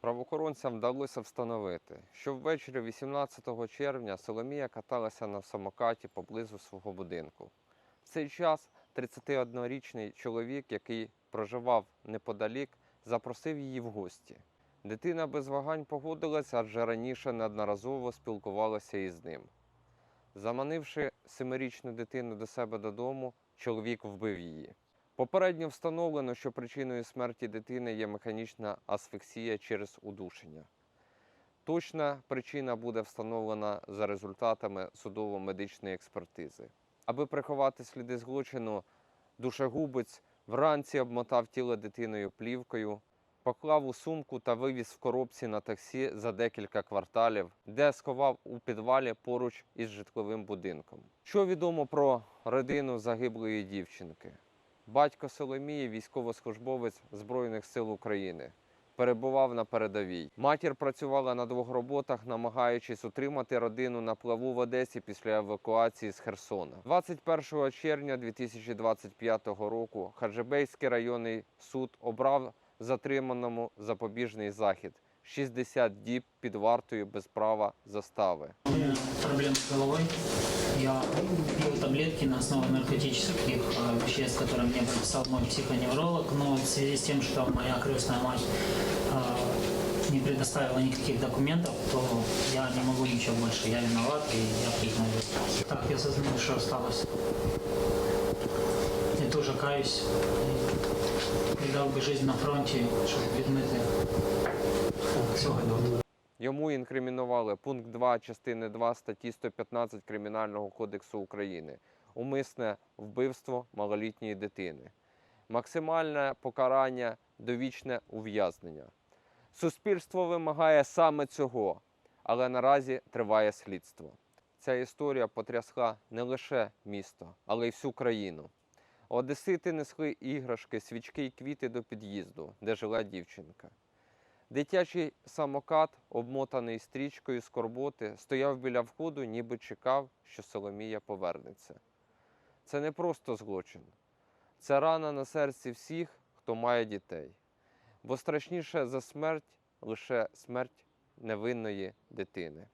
Правоохоронцям вдалося встановити, що ввечері 18 червня Соломія каталася на самокаті поблизу свого будинку. В цей час 31-річний чоловік, який проживав неподалік, запросив її в гості. Дитина без вагань погодилася, адже раніше неодноразово спілкувалася із ним. Заманивши семирічну дитину до себе додому, чоловік вбив її. Попередньо встановлено, що причиною смерті дитини є механічна асфіксія через удушення. Точна причина буде встановлена за результатами судово-медичної експертизи. Аби приховати сліди злочину, душегубець вранці обмотав тіло дитиною плівкою, поклав у сумку та вивіз в коробці на таксі за декілька кварталів, де сховав у підвалі поруч із житловим будинком. Що відомо про родину загиблої дівчинки? Батько Соломії, військовослужбовець Збройних сил України, перебував на передовій. Матір працювала на двох роботах, намагаючись утримати родину на плаву в Одесі після евакуації з Херсона. 21 червня 2025 року Хаджибейський районний суд обрав затриманому запобіжний захід 60 діб під вартою без права застави. Проблем с головой. Я пил таблетки на основе наркотических э, веществ, которые мне прописал мой психоневролог, но в связи с тем, что моя крестная мать э, не предоставила никаких документов, то я не могу ничего больше. Я виноват и я признаю. Так, я сознаю, что осталось. Я тоже каюсь. Придал бы жизнь на фронте, чтобы відмити. Йому інкримінували пункт 2 частини 2 статті 115 Кримінального кодексу України умисне вбивство малолітньої дитини. Максимальне покарання довічне ув'язнення. Суспільство вимагає саме цього, але наразі триває слідство. Ця історія потрясла не лише місто, але й всю країну. Одесити несли іграшки, свічки й квіти до під'їзду, де жила дівчинка. Дитячий самокат, обмотаний стрічкою скорботи, стояв біля входу, ніби чекав, що Соломія повернеться. Це не просто злочин, це рана на серці всіх, хто має дітей. Бо страшніше за смерть лише смерть невинної дитини.